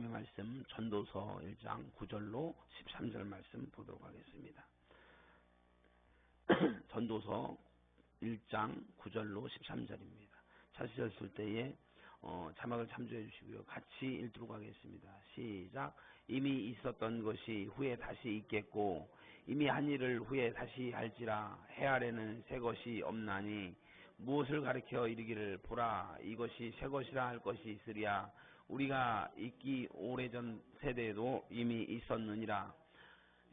하나님의 말씀 전도서 1장 9절로 13절 말씀 보도록 하겠습니다. 전도서 1장 9절로 13절입니다. 찾으셨을 때에 어, 자막을 참조해 주시고요. 같이 읽도록 하겠습니다. 시작. 이미 있었던 것이 후에 다시 있겠고 이미 한 일을 후에 다시 할지라 해 아래는 새 것이 없나니 무엇을 가리켜 이르기를 보라 이것이 새 것이라 할 것이 있으리야 우리가 있기 오래전 세대에도 이미 있었느니라.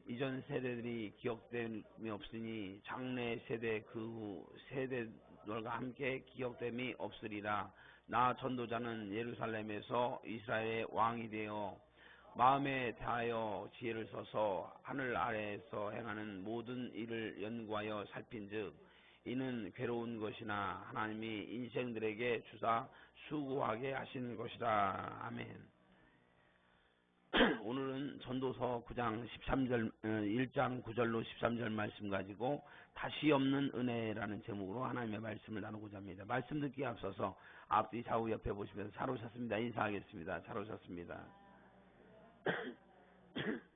이전 세대들이 기억됨이 없으니 장래 세대 그 후 세대들과 함께 기억됨이 없으리라. 나 전도자는 예루살렘에서 이스라엘의 왕이 되어 마음에 대하여 지혜를 써서 하늘 아래에서 행하는 모든 일을 연구하여 살핀즉 이는 괴로운 것이나 하나님이 인생들에게 주사 수고하게 하시는 것이다. 아멘. 오늘은 전도서 9장 13절 1장 9절로 13절 말씀 가지고 다시 없는 은혜라는 제목으로 하나님의 말씀을 나누고자 합니다. 말씀 듣기에 앞서서 앞뒤 좌우 옆에 보시면서 잘 오셨습니다. 인사하겠습니다. 잘 오셨습니다.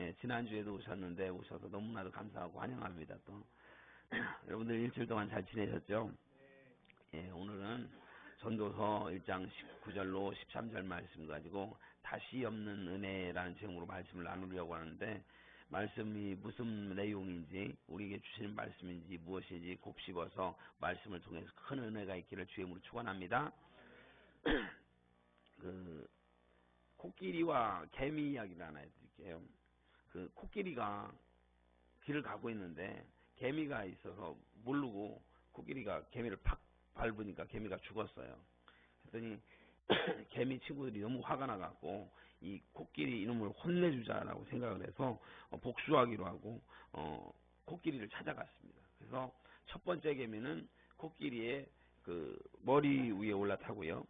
예, 지난주에도 오셨는데 오셔서 너무나도 감사하고 환영합니다. 또 여러분들 일주일 동안 잘 지내셨죠? 예, 오늘은 전도서 1장 19절로 13절 말씀 가지고 다시 없는 은혜라는 제목으로 말씀을 나누려고 하는데 말씀이 무슨 내용인지 우리에게 주시는 말씀인지 무엇인지 곱씹어서 말씀을 통해서 큰 은혜가 있기를 주임으로 축원합니다. 그 코끼리와 개미 이야기를 하나 해드릴게요. 그 코끼리가 길을 가고 있는데 개미가 있어서 모르고 코끼리가 개미를 팍 밟으니까 개미가 죽었어요. 그랬더니 개미 친구들이 너무 화가 나갖고 이 코끼리 이놈을 혼내주자라고 생각을 해서 어, 복수하기로 하고 어, 코끼리를 찾아갔습니다. 그래서 첫 번째 개미는 코끼리의 그 머리 위에 올라타고요.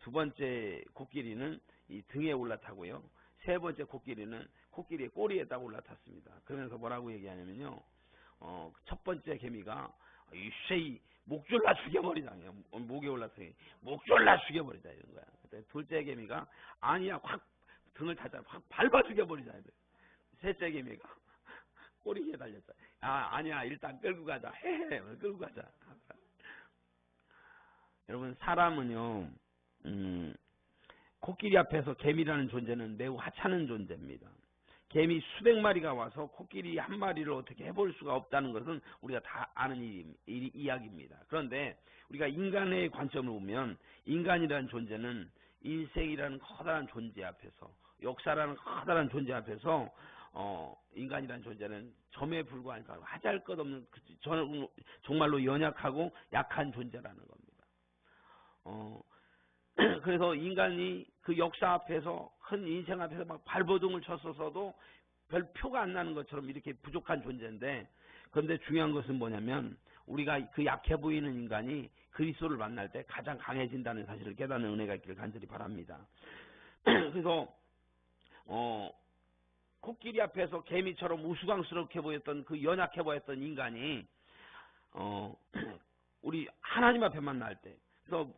두 번째 코끼리는 이 등에 올라타고요. 세 번째 코끼리는 코끼리의 꼬리에 딱 올라탔습니다. 그러면서 뭐라고 얘기하냐면요. 어, 첫 번째 개미가 이쉐이 목 졸라 죽여버리자. 목에 올라서 목 졸라 죽여버리자 이런 거야. 그때 둘째 개미가 아니야 확 등을 타자 확 밟아 죽여버리자. 셋째 개미가 꼬리에 달렸다. 아 아니야 일단 끌고 가자. 헤헤 끌고 가자. 여러분 사람은요 음, 코끼리 앞에서 개미라는 존재는 매우 하찮은 존재입니다. 개미 수백 마리가 와서 코끼리 한 마리를 어떻게 해볼 수가 없다는 것은 우리가 다 아는 일, 일, 이야기입니다. 그런데 우리가 인간의 관점을 보면 인간이라는 존재는 인생이라는 커다란 존재 앞에서 역사라는 커다란 존재 앞에서 어, 인간이라는 존재는 점에 불과하니까 하잘 것 없는 그, 정말로 연약하고 약한 존재라는 겁니다. 어, 그래서 인간이 그 역사 앞에서 큰 인생 앞에서 막 발버둥을 쳤었어도 별 표가 안 나는 것처럼 이렇게 부족한 존재인데 그런데 중요한 것은 뭐냐면 우리가 그 약해 보이는 인간이 그리스도를 만날 때 가장 강해진다는 사실을 깨닫는 은혜가 있기를 간절히 바랍니다. 그래서 어 코끼리 앞에서 개미처럼 우스꽝스럽게 보였던 그 연약해 보였던 인간이 어 우리 하나님 앞에 만날 때 그래서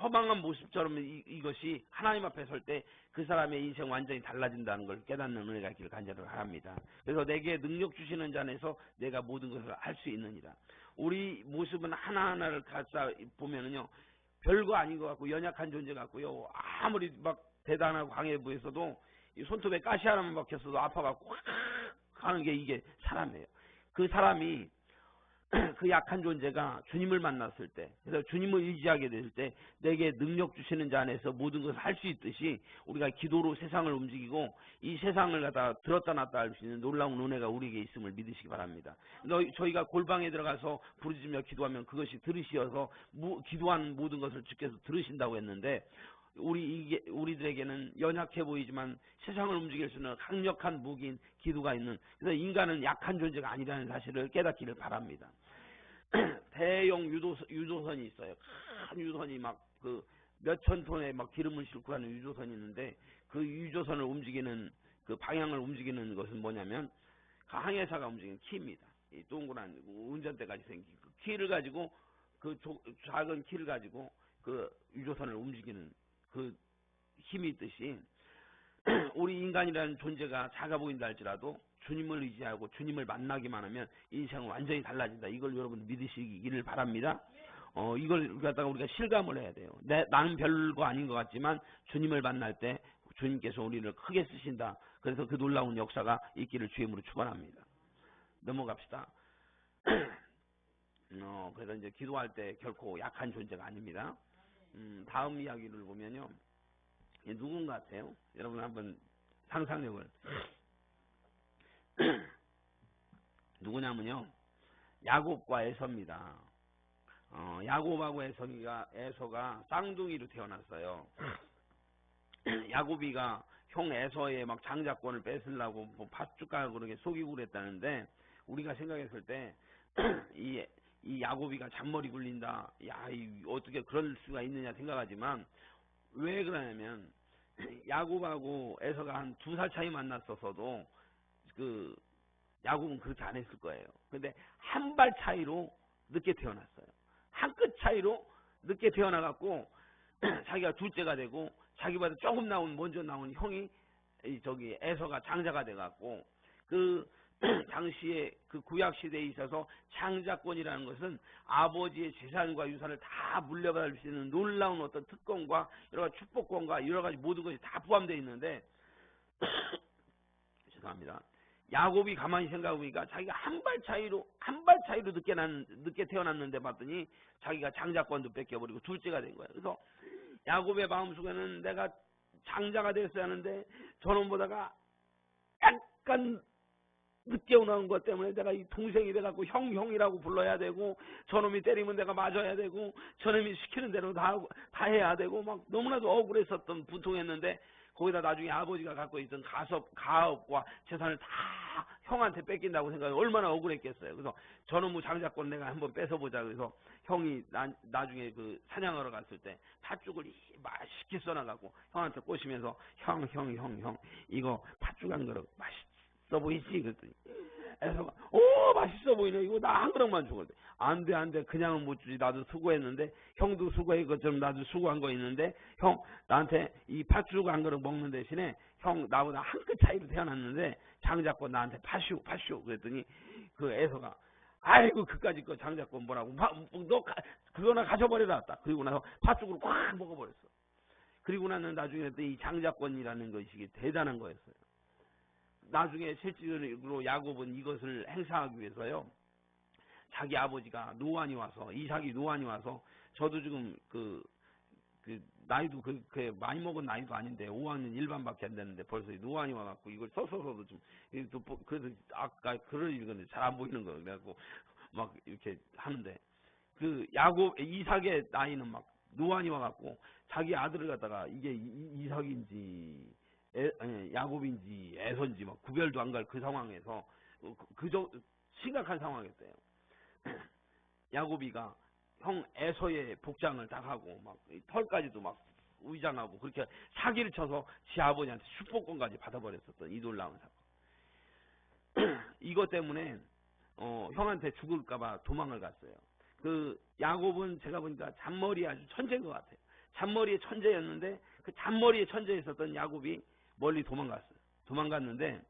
허망한 모습처럼 이, 것이 하나님 앞에 설 때 그 사람의 인생 완전히 달라진다는 걸 깨닫는 은혜가 있기를 간절히 바랍니다. 그래서 내게 능력 주시는 자에서 내가 모든 것을 할 수 있느니라. 우리 모습은 하나하나를 갖다 보면은요. 별거 아닌 것 같고 연약한 존재 같고요. 아무리 막 대단하고 강해 보여서도 손톱에 가시 하나만 박혔어도 아파갖고 확 하는 게 이게 사람이에요. 그 사람이 그 약한 존재가 주님을 만났을 때, 그래서 주님을 의지하게 됐을 때, 내게 능력 주시는 자 안에서 모든 것을 할 수 있듯이 우리가 기도로 세상을 움직이고 이 세상을 갖다 들었다 놨다 할 수 있는 놀라운 은혜가 우리에게 있음을 믿으시기 바랍니다. 저희가 골방에 들어가서 부르짖며 기도하면 그것이 들으시어서 기도한 모든 것을 주께서 들으신다고 했는데 우리 이게 우리들에게는 연약해 보이지만 세상을 움직일 수 있는 강력한 무기인 기도가 있는 그래서 인간은 약한 존재가 아니라는 사실을 깨닫기를 바랍니다. 대형 유도선, 유도선이 있어요. 큰 유도선이 막 그 몇천 톤의 막 기름을 싣고 가는 유조선이 있는데 그 유조선을 움직이는 그 방향을 움직이는 것은 뭐냐면 그 항해사가 움직이는 키입니다. 이 동그란 운전대까지 생긴 그 키를 가지고 그 조- 작은 키를 가지고 그 유조선을 움직이는 그 힘이 있듯이 우리 인간이라는 존재가 작아 보인다 할지라도 주님을 의지하고 주님을 만나기만 하면 인생은 완전히 달라진다. 이걸 여러분 믿으시기를 바랍니다. 어, 이걸 갖다가 우리가 실감을 해야 돼요. 내, 나는 별거 아닌 것 같지만 주님을 만날 때 주님께서 우리를 크게 쓰신다. 그래서 그 놀라운 역사가 있기를 주임으로 축원합니다. 넘어갑시다. 어, 그래서 이제 기도할 때 결코 약한 존재가 아닙니다. 음, 다음 이야기를 보면요. 누군 가 같아요? 여러분 한번 상상력을. 누구냐면요. 야곱과 에서입니다. 어, 야곱하고 에서가, 에서가 쌍둥이로 태어났어요. 야곱이가 형 에서의 막 장자권을 뺏으려고 뭐 팥죽가고 그렇게 속이고 그랬다는데 우리가 생각했을 때 이 이 야곱이가 잔머리 굴린다. 야, 이 어떻게 그럴 수가 있느냐 생각하지만 왜 그러냐면 야곱하고 에서가 한 두 살 차이 만났었어도 그 야곱은 그렇게 안 했을 거예요. 근데 한 발 차이로 늦게 태어났어요. 한 끗 차이로 늦게 태어나 갖고 자기가 둘째가 되고 자기보다 조금 나온 먼저 나온 형이 이 저기 에서가 장자가 돼 갖고 그 당시에 그 구약 시대에 있어서 장자권이라는 것은 아버지의 재산과 유산을 다 물려받을 수 있는 놀라운 어떤 특권과 여러 가지 축복권과 여러 가지 모든 것이 다 포함되어 있는데 죄송합니다. 야곱이 가만히 생각해보니까 자기가 한 발 차이로 한 발 차이로 늦게 난 늦게 태어났는데 봤더니 자기가 장자권도 뺏겨버리고 둘째가 된 거예요. 그래서 야곱의 마음속에는 내가 장자가 됐어야 하는데 저놈보다가 약간 늦게 오는 것 때문에 내가 이 동생이 돼갖고 형 형이라고 불러야 되고 저놈이 때리면 내가 맞아야 되고 저놈이 시키는 대로 다 다 해야 되고 막 너무나도 억울했었던 분통했는데 거기다 나중에 아버지가 갖고 있던 가섭 가업과 재산을 다 형한테 뺏긴다고 생각해 얼마나 억울했겠어요. 그래서 저놈의 장자권 내가 한번 뺏어보자 그래서 형이 나, 나중에 그 사냥하러 갔을 때 팥죽을 이- 맛있게 써놔갖고 형한테 꼬시면서 형 형 형 형 이거 팥죽 한 그릇 맛있어 보이지 그랬더니 애서가 오 맛있어 보이네. 이거 나 한 그릇만 주거든. 안돼 안 돼. 그냥은 못 주지. 나도 수고했는데 형도 수고한 것처럼 나도 수고한 거 있는데 형 나한테 이 팥죽 한 그릇 먹는 대신에 형 나보다 한 끗 차이로 태어났는데 장자권 나한테 파시오 파시오 그랬더니 그 애서가 아이고 그까짓 거 장자권 뭐라고. 파- 너 가- 그거나 가져버려라 딱 그리고 나서 팥죽으로 꽉 먹어버렸어. 그리고 나는 나중에 또이 장자권이라는 것이 대단한 거였어요 나중에 실질적으로 야곱은 이것을 행사하기 위해서요. 자기 아버지가 노안이 와서 이삭이 노안이 와서 저도 지금 그, 그 나이도 그, 그 많이 먹은 나이도 아닌데 5학년 1반밖에 안 되는데 벌써 노안이 와갖고 이걸 써서도 좀 그래서 아까 글을 읽었는데 잘 안 보이는 거예요. 그래갖고 막 이렇게 하는데 그 야곱 이삭의 나이는 막 노안이 와갖고 자기 아들을 갖다가 이게 이- 이삭인지 에, 아니, 야곱인지 에서인지 막 구별도 안 갈 그 상황에서 어, 그, 그 정- 심각한 상황이었대요. 야곱이가 형 에서의 복장을 다 하고 막이 털까지도 막 위장하고 그렇게 사기를 쳐서 지 아버지한테 축복권까지 받아버렸었던 이 놀라운 사건. 이것 때문에 어, 형한테 죽을까봐 도망을 갔어요. 그 야곱은 제가 보니까 잔머리 아주 천재인 것 같아요. 잔머리의 천재였는데 그 잔머리의 천재에 있었던 야곱이 멀리 도망갔어요. 도망갔는데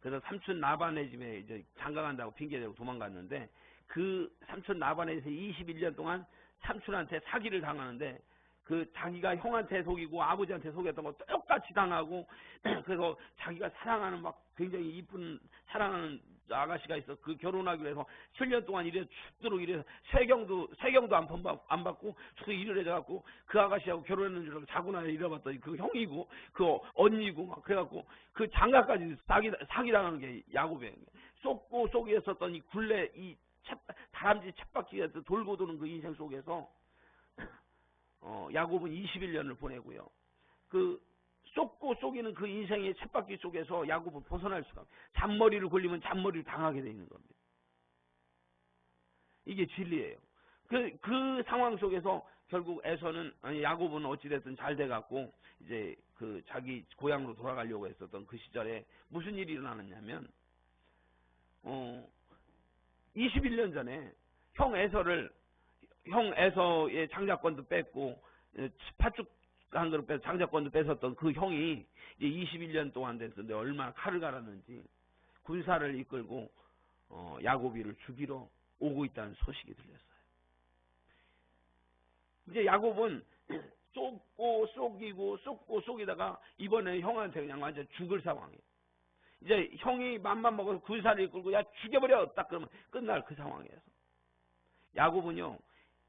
그래서 삼촌 나반의 집에 이제 장가 간다고 핑계대고 도망갔는데 그 삼촌 나반에서 21년 동안 삼촌한테 사기를 당하는데 그 자기가 형한테 속이고 아버지한테 속였던 거 똑같이 당하고 그래서 자기가 사랑하는 막 굉장히 이쁜 사랑하는 아가씨가 있어 그 결혼하기 위해서 7년 동안 이래 죽도록 이래 세경도 세경도 안, 받- 안 받고 그 일을 해갖고 그 아가씨하고 결혼했는 줄 알고 자고 나서 잃어봤더니 그 형이고 그 언니고 막 그래갖고 그 장가까지 사기 사기당하는 게 야곱이에요. 쏟고 속이었었던 이 굴레 이 쳇, 다람쥐 쳇바퀴에서 돌고 도는 그 인생 속에서 어, 야곱은 21년을 보내고요. 그 쏟고 속이는 그 인생의 쳇바퀴 속에서 야곱은 벗어날 수가 없어요. 잔머리를 굴리면 잔머리를 당하게 돼 있는 겁니다. 이게 진리예요. 그, 그 상황 속에서 결국 에서는, 아니, 야곱은 어찌됐든 잘 돼갖고, 이제 그 자기 고향으로 돌아가려고 했었던 그 시절에 무슨 일이 일어나느냐면, 어, 21년 전에 형 에서를 형 에서의 장자권도 뺐고 에, 파죽 한 그릇 빼서 장자권도 뺏었던 그 형이 이제 21년 동안 됐는데 얼마나 칼을 갈았는지 군사를 이끌고 어, 야고비를 죽이러 오고 있다는 소식이 들렸어요. 이제 야곱은 쏟고 속이고 쏟고 속이다가 이번에 형한테 그냥 완전 죽을 상황이에요. 이제 형이 맘만 먹어서 군사를 이끌고 야 죽여버려 딱 그러면 끝날 그 상황이어서 야곱은요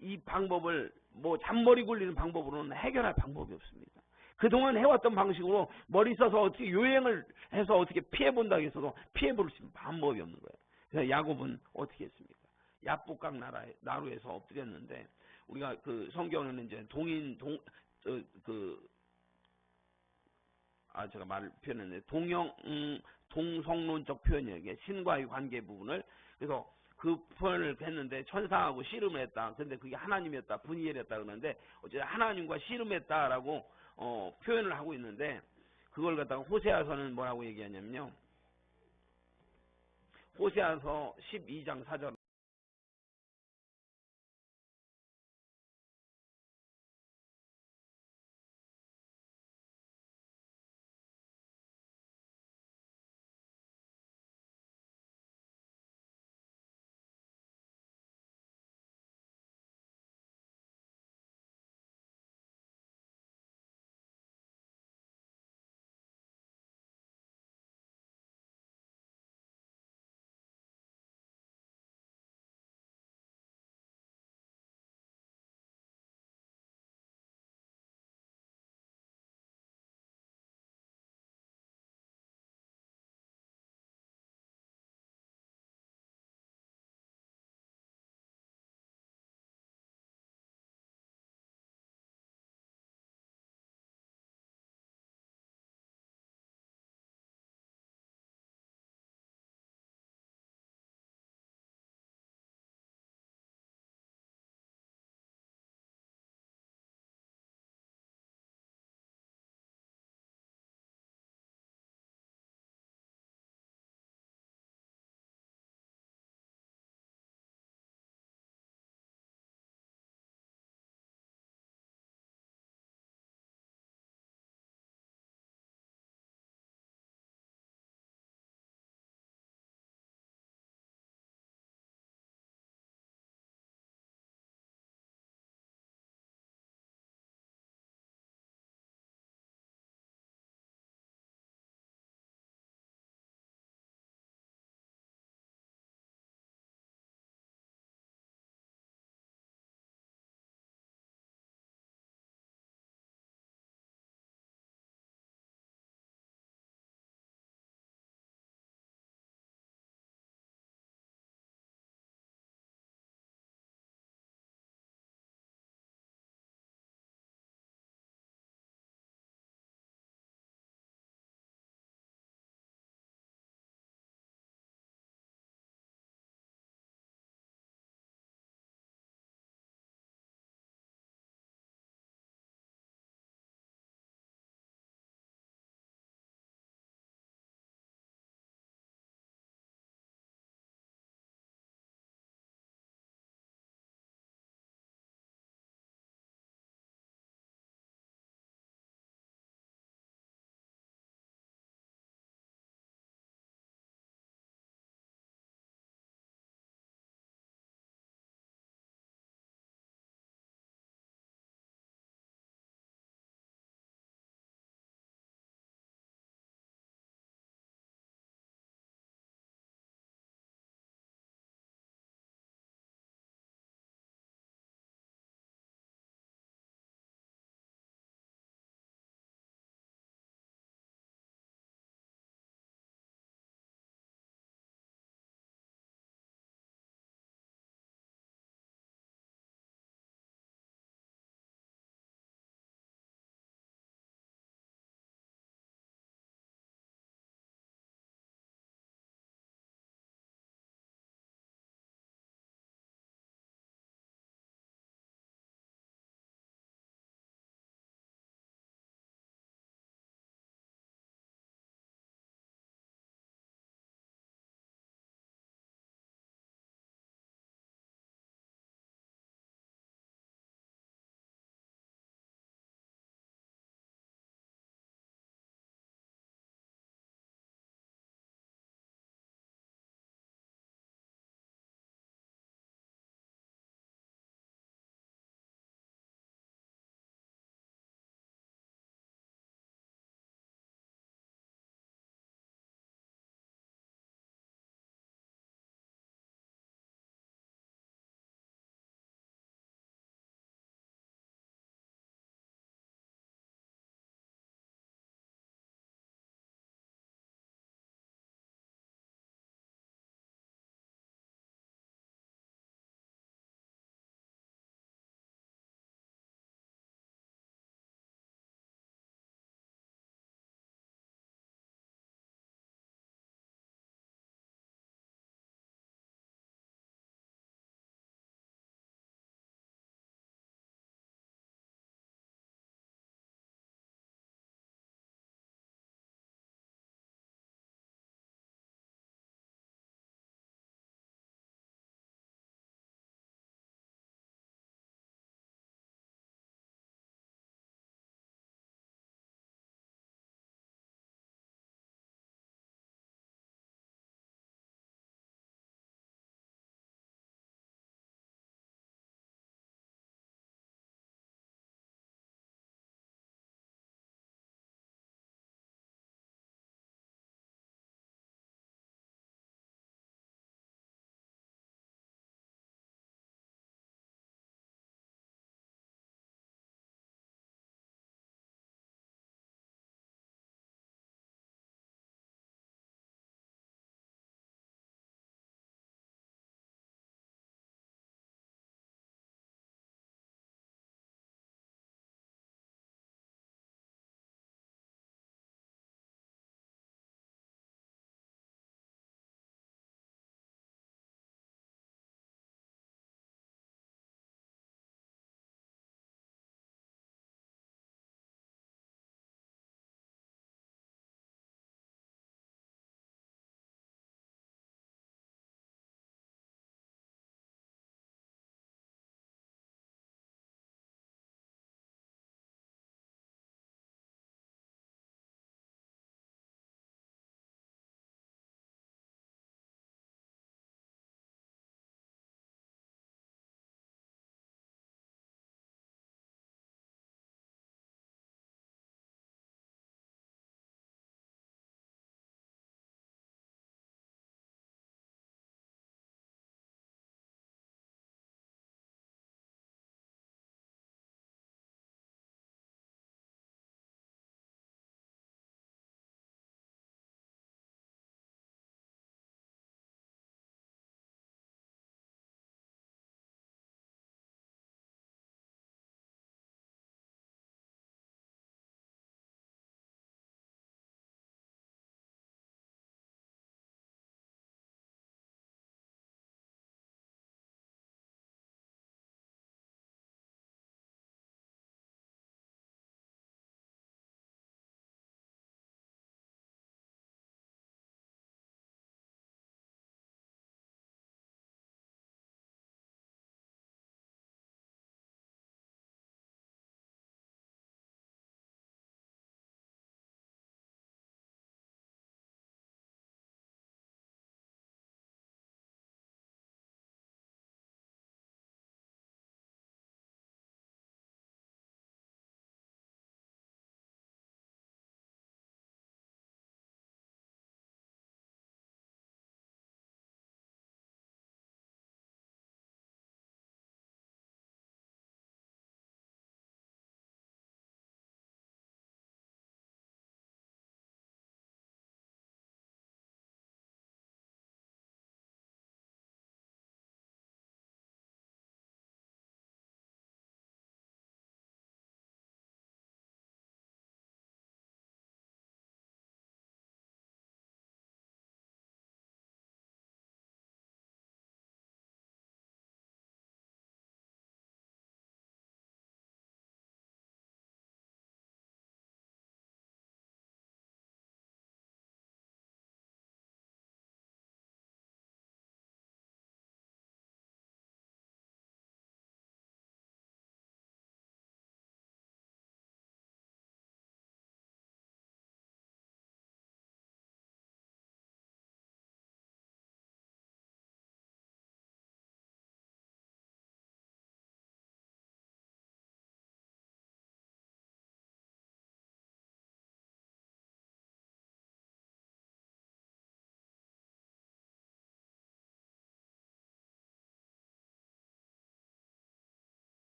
이 방법을 뭐 잔머리 굴리는 방법으로는 해결할 방법이 없습니다. 그동안 해왔던 방식으로 머리 써서 어떻게 요행을 해서 어떻게 피해본다 해서도 피해볼 수 있는 방법이 없는 거예요. 그래서 야곱은 어떻게 했습니까? 야복강 나라 나루에서 엎드렸는데 우리가 그 성경에는 이제 동인 동 그 아 제가 말을 표현했는데 동영 음, 동성론적 표현이에요. 신과의 관계 부분을 그래서 그 표현을 했는데 천사하고 씨름을 했다. 근데 그게 하나님이었다. 분이엘이었다 그러는데 어쨌든 하나님과 씨름했다라고 어, 표현을 하고 있는데 그걸 갖다가 호세아서는 뭐라고 얘기하냐면요. 호세아서 12장 4절